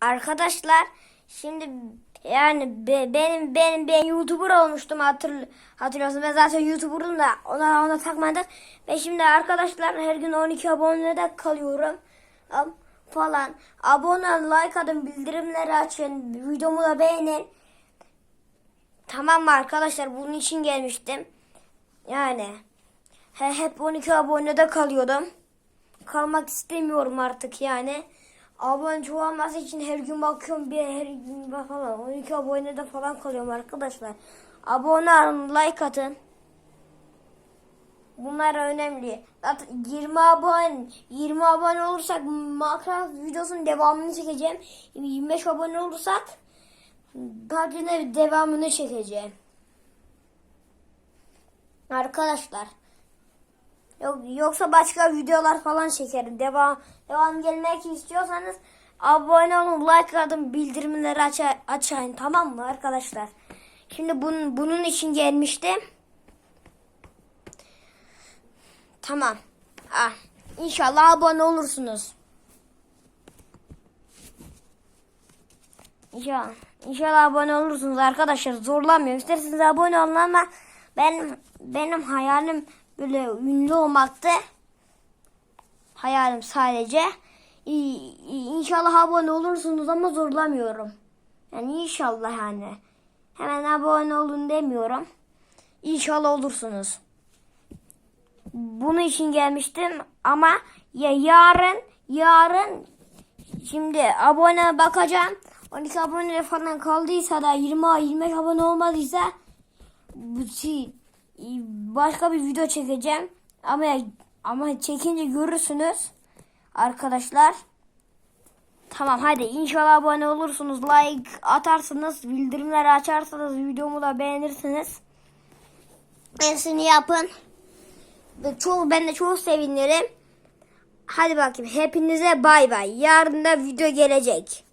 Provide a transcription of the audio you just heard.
Arkadaşlar şimdi yani be- benim benim ben YouTuber olmuştum hatır, hatırlıyorsun. Ben zaten YouTuber'ım da ona ona takmadık. Ve şimdi arkadaşlar her gün 12 abonede kalıyorum. Am- falan. Abone like atın, bildirimleri açın, videomu da beğenin. Tamam mı arkadaşlar? Bunun için gelmiştim. Yani he, hep 12 abonede kalıyordum. Kalmak istemiyorum artık yani. Abone çoğalması için her gün bakıyorum bir her gün falan 12 abonede falan kalıyorum arkadaşlar. Abone olun, like atın. Bunlar önemli. Zaten 20 abone 20 abone olursak Minecraft videosunun devamını çekeceğim. 25 abone olursak PUBG'nin devamını çekeceğim. Arkadaşlar. Yok, yoksa başka videolar falan çekerim. Devam devam gelmek istiyorsanız abone olun, like atın, bildirimleri aç açın tamam mı arkadaşlar? Şimdi bunun bunun için gelmiştim. Tamam. Ah, inşallah abone olursunuz. İnşallah abone olursunuz arkadaşlar. Zorlamıyorum. İsterseniz abone olun ama benim benim hayalim böyle ünlü olmaktı. Hayalim sadece. İnşallah abone olursunuz ama zorlamıyorum. Yani inşallah yani. Hemen abone olun demiyorum. İnşallah olursunuz. Bunun için gelmiştim ama ya yarın yarın şimdi abone bakacağım. 12 abone falan kaldıysa da 20 25 abone olmadıysa bu şey, başka bir video çekeceğim. Ama ama çekince görürsünüz arkadaşlar. Tamam hadi inşallah abone olursunuz. Like atarsınız. Bildirimleri açarsanız videomu da beğenirsiniz. Hepsini yapın. Ve çoğu ben de çok sevinirim. Hadi bakayım hepinize bay bay. Yarın da video gelecek.